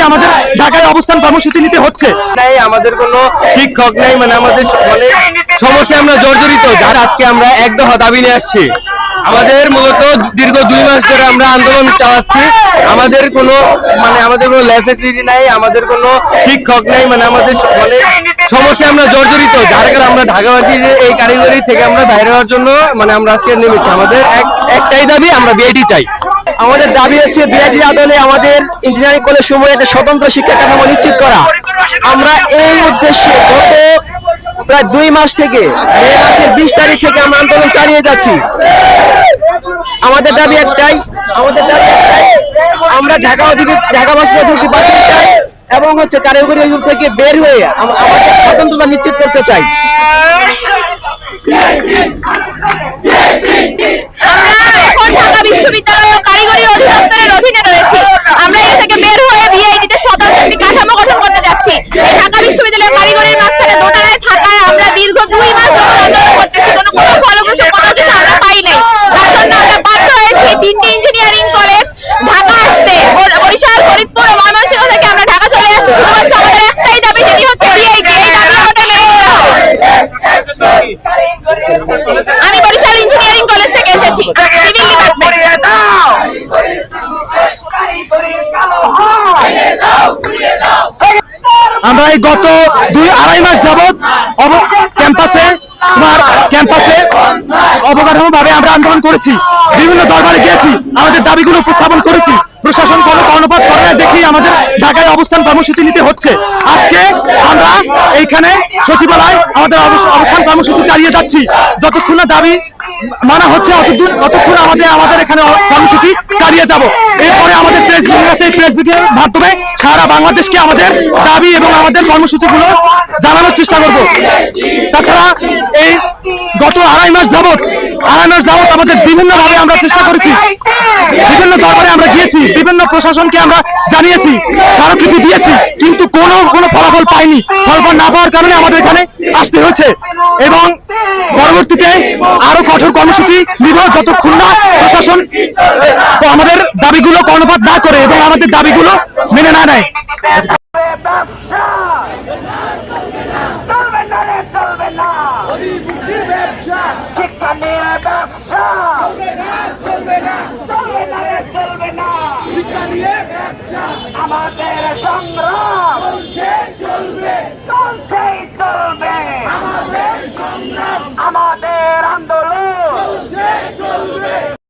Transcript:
করে না দেখেই আমাদের ঢাকায় অবস্থান কর্মসূচি নিতে হচ্ছে। নাই আমাদের কোনো শিক্ষক নাই মানে আমাদের স- মানে সমস্যায় আমরা জর্জরিত যার আজকে আমরা এক দফা দাবি নিয়ে আসছি। আমাদের মূলত দীর্ঘ দুই মাস ধরে আমরা আন্দোলন চালাচ্ছি। আমাদের কোনো মানে আমাদের কোনো ল্যাব ফেসিলিটি নাই আমাদের কোনো শিক্ষক নাই মানে আমাদের স- মানে সমস্যায় আমরা জর্জরিত যার কারণে আমরা ঢাকাবাসী এই কারিগরি থেকে আমরা বাইরে হওয়ার জন্য মানে আমরা আজকে নেমেছি। আমাদের এক- একটাই দাবি আমরা বিআইটি চাই। আমাদের দাবি হচ্ছে বিআইটির আদলে আমাদের ইঞ্জিনিয়ারিং কলেজ সময় একটা স্বতন্ত্র শিক্ষা কাঠামো নিশ্চিত করা। আমরা এই উদ্দেশ্যে গত প্রায় দুই মাস থেকে, মে মাসের বিশ তারিখ থেকে আমরা আন্দোলন চালিয়ে যাচ্ছি। আমাদের দাবি একটাই, আমাদের দাবি একটাই, আমরা ঢাকা ঢাকাবাসীর অধিকৃত বাতিল চাই এবং হচ্ছে কারিগরি যুগ থেকে বের হয়ে আম- আমাদের স্বতন্ত্রতা নিশ্চিত করতে চাই আমরা এখন ঢাকা বিশ্ববিদ্যালয় ও কারিগরি অধিদপ্তরের অধীনে রয়েছি আমরা এখান থেকে বের হয়ে বিআইডিতে স্বতন্ত্র একটি কাঠামো গঠন করতে যাচ্ছি এই ঢাকা বিশ্ববিদ্যালয়ের কারিগরির মাঝখানে দোটানায় থাকায় আমরা দীর্ঘ দুই মাস ধরে আন্দোলন করতেছি কোনো কোনো ফলপ্রসূ কোনো কিছু আমরা পাই নাই তার জন্য আমরা বাধ্য হয়েছি তিনটি ইঞ্জিনিয়ারিং কলেজ, ঢাকা আসতে। বর- বরিশাল, ফরিদপুর ও ময়মনসিংহ থেকে আমরা ঢাকা চলে আসছি। শুধুমাত্র আমাদের একটাই দাবি যেটি হচ্ছে বিআইডি এই দাবি আমাদের মেনে আমি বরিশাল ইঞ্জিনিয়ারিং কলেজ থেকে এসেছি। সিভিল ডিপার্টমেন্ট আমরা এই গত দুই আড়াই মাস যাবত ক্যাম্পাসে তোমার ক্যাম্পাসে অবকাঠামো ভাবে আমরা আন্দোলন করেছি। বিভিন্ন দরবারে গিয়েছি, আমাদের দাবিগুলো উপস্থাপন করেছি। প্রশাসন কোনো কর্ণপাত করে না দেখি আমাদের ঢাকায় অবস্থান কর্মসূচি নিতে হচ্ছে। আজকে আমরা এইখানে সচিবালয় আমাদের অবস্থান কর্মসূচি চালিয়ে যাচ্ছি। যতক্ষণ না দাবি মানা হচ্ছে অতদূর অতক্ষণ আমাদের আমাদের এখানে কর্মসূচি চালিয়ে যাব। এরপরে আমাদের প্রেস মিটিং আছে, এই প্রেস এর মাধ্যমে সারা বাংলাদেশকে আমাদের দাবি এবং আমাদের কর্মসূচিগুলো জানানোর চেষ্টা করব। তাছাড়া এই গত আড়াই মাস যাবত মাস যাবত আমাদের বিভিন্ন ভাবে আমরা চেষ্টা করেছি। বিভিন্ন দরবারে আমরা গিয়েছি, বিভিন্ন প্রশাসনকে আমরা জানিয়েছি, স্মারকলিপি দিয়েছি, কিন্তু কোনো কোনো ফলাফল পাইনি। ফলাফল না পাওয়ার কারণে আমাদের এখানে আসতে হয়েছে। এবং পরবর্তীতে আরও কঠোর কর্মসূচি নিব যতক্ষণ না প্রশাসন আমাদের দাবিগুলো কর্ণপাত না করে এবং আমাদের দাবিগুলো মেনে না নেয় চলবে না রে চলবে না শিক্ষা নিয়ে ব্যবসা চলবে না রে চলবে না আমাদের সংগ্রাম। চলছে চলবে। চলছেই চলবে।